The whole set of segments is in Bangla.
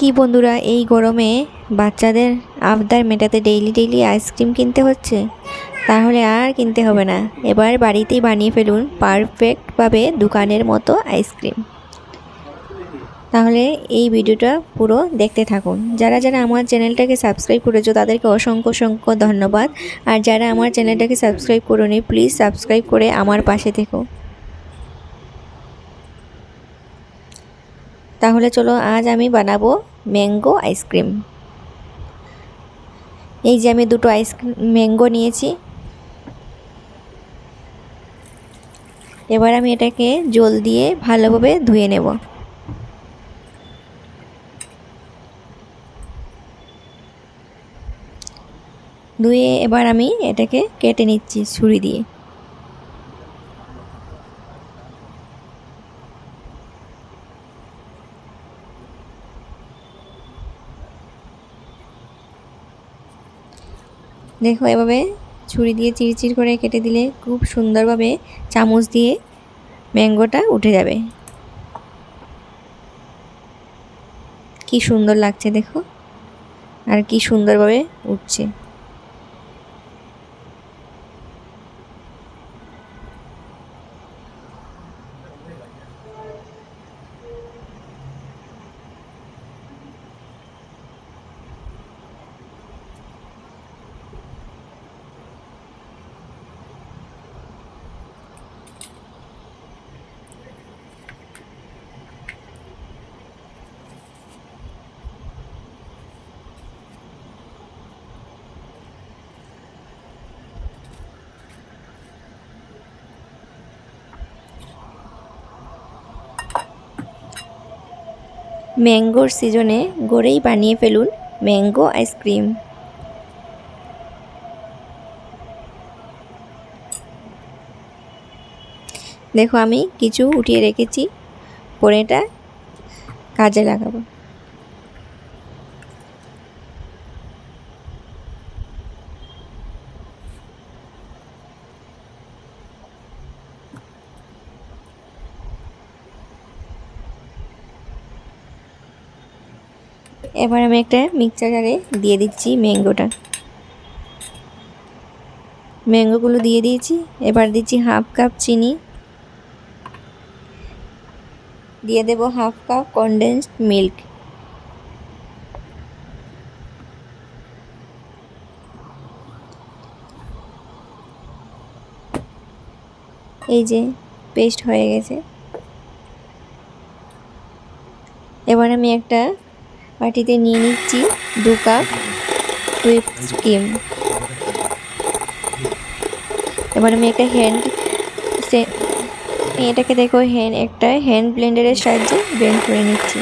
কি বন্ধুরা, এই গরমে বাচ্চাদের আবদার মেটাতে ডেইলি ডেইলি আইসক্রিম কিনতে হচ্ছে? তাহলে আর কিনতে হবে না। এবার বাড়িতেই বানিয়ে ফেলুন পারফেক্টভাবে দোকানের মতো আইসক্রিম তাহলে এই ভিডিওটা পুরো দেখতে থাকুন। যারা যারা আমার চ্যানেলটাকে সাবস্ক্রাইব করেছ, তাদেরকে অসংখ্য অসংখ্য ধন্যবাদ। আর যারা আমার চ্যানেলটাকে সাবস্ক্রাইব করোনি প্লিজ সাবস্ক্রাইব করে আমার পাশে থেকো। তাহলে চলো আজ আমি বানাবো ম্যাঙ্গো আইসক্রিম। এই যে আমি দুটো আইসক্রিম, ম্যাঙ্গো নিয়েছি। এবার আমি এটাকে জল দিয়ে ভালোভাবে ধুয়ে নেব। ধুয়ে এবার আমি এটাকে কেটে নিচ্ছি ছুরি দিয়ে। দেখো এভাবে ছুরি দিয়ে চিরচির করে কেটে দিলে খুব সুন্দরভাবে চামচ দিয়ে ম্যাঙ্গোটা উঠে যাবে। কি সুন্দর লাগছে দেখো। আর কি সুন্দরভাবে উঠছে। ম্যাঙ্গোর সিজনে গড়েই বানিয়ে ফেলুন ম্যাঙ্গো আইসক্রিম। দেখো আমি কিছু উঠিয়ে রেখেছি পরে এটা কাজে লাগাবো। এবার আমি একটা মিক্সচার দিয়ে দিচ্ছি ম্যাঙ্গোটা ম্যাঙ্গোগুলো দিয়ে দিয়েছি, এবার দিচ্ছি হাফ কাপ চিনি। দিয়ে দেব হাফ কাপ কনডেন্সড মিল্ক এই যে পেস্ট হয়ে গেছে। এবার আমি একটা বাটিতে নিয়ে নিচ্ছি দু কাপ হুইপ ক্রিম এবার আমি একটা হ্যান্ড এটাকে দেখো হ্যান্ড একটা হ্যান্ড ব্লেন্ডারের সাহায্যে ব্লেন্ড করে নিচ্ছি।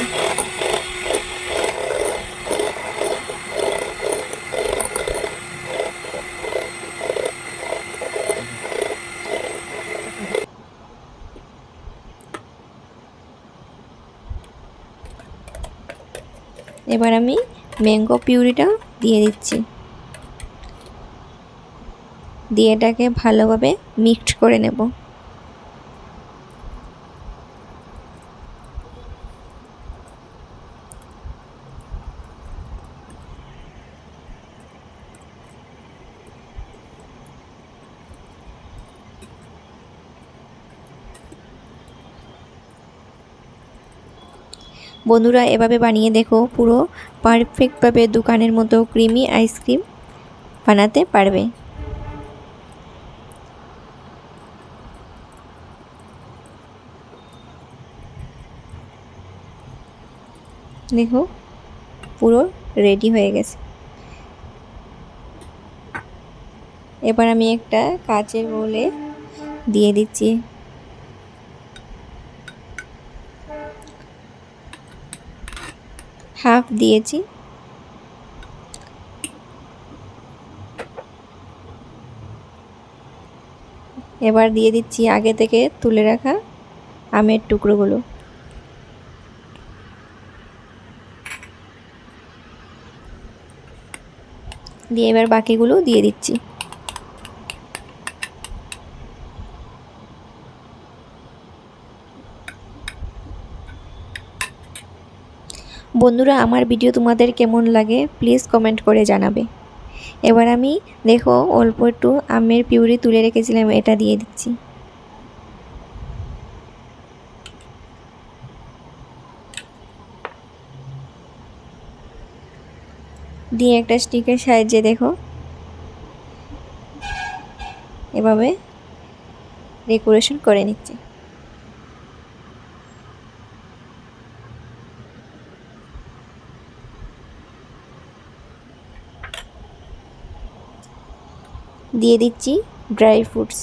এবার আমি ম্যাঙ্গো পিউরিটা দিয়ে দিচ্ছি। দিয়ে এটাকে ভালোভাবে মিক্সড করে নেব। বন্ধুরা, এভাবে বানিয়ে দেখো, পুরো পারফেক্টভাবে দোকানের মতো ক্রিমি আইসক্রিম বানাতে পারবে। দেখো, পুরো রেডি হয়ে গেছে। এবার আমি একটা কাচের বলে দিয়ে দিচ্ছি হাফ দিয়েছি। এবার দিয়ে দিচ্ছি আগে থেকে তুলে রাখা আমের টুকরোগুলো। দিয়ে এবার বাকিগুলো দিয়ে দিচ্ছি। বন্ধুরা, আমার ভিডিও তোমাদের কেমন লাগে প্লিজ কমেন্ট করে জানাবে। এবার আমি দেখো অল্প একটু আমের পিউরি তুলে রেখেছিলাম, এটা দিয়ে দিচ্ছি। দিয়ে একটা স্টিকের সাহায্যে দেখো। এভাবে ডেকোরেশন করে নিচ্ছি। দিয়ে দিচ্ছি ড্রাই ফ্রুটস।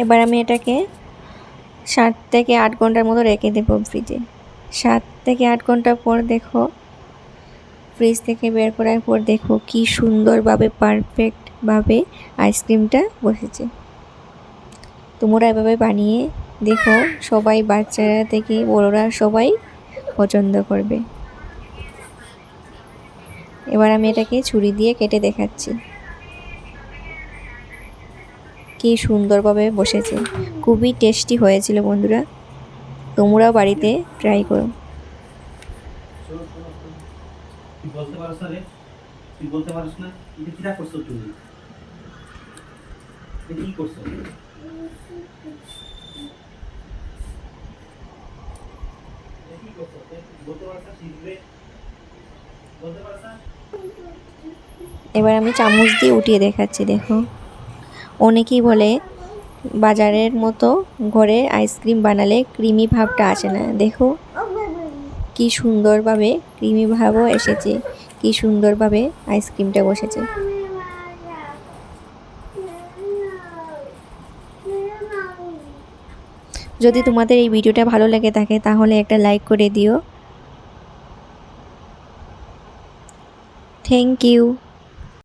এবার আমি এটাকে সাত থেকে আট ঘণ্টার মতো রেখে দেবো ফ্রিজে সাত থেকে আট ঘণ্টা পর দেখো ফ্রিজ থেকে বের করার পর দেখো কি সুন্দরভাবে পারফেক্টভাবে আইসক্রিমটা বসেছে। তোমরা এভাবে বানিয়ে দেখো, সবাই বাচ্চারা থেকে বড়রা সবাই পছন্দ করবে। এবার আমি এটাকে ছুরি দিয়ে কেটে দেখাচ্ছি। কি সুন্দরভাবে বসেছে। খুবই টেস্টি হয়েছিল বন্ধুরা। তোমরাও বাড়িতে ট্রাই করো। বলতে পারছ রে তুই বলতে পারছ না এটা কিরা তুমি? কি করছ? এবার আমি চামচ দিয়ে উঠিয়ে দেখাচ্ছি, দেখো। অনেকেই বলে বাজারের মতো ঘরে আইসক্রিম বানালে ক্রিমি ভাবটা আসে না। দেখো কি সুন্দরভাবে ক্রিমি ভাবও এসেছে, কি সুন্দরভাবে আইসক্রিমটা বসেছে। যদি তোমাদের এই ভিডিওটা ভালো লেগে থাকে, তাহলে একটা লাইক করে দিও। Thank you.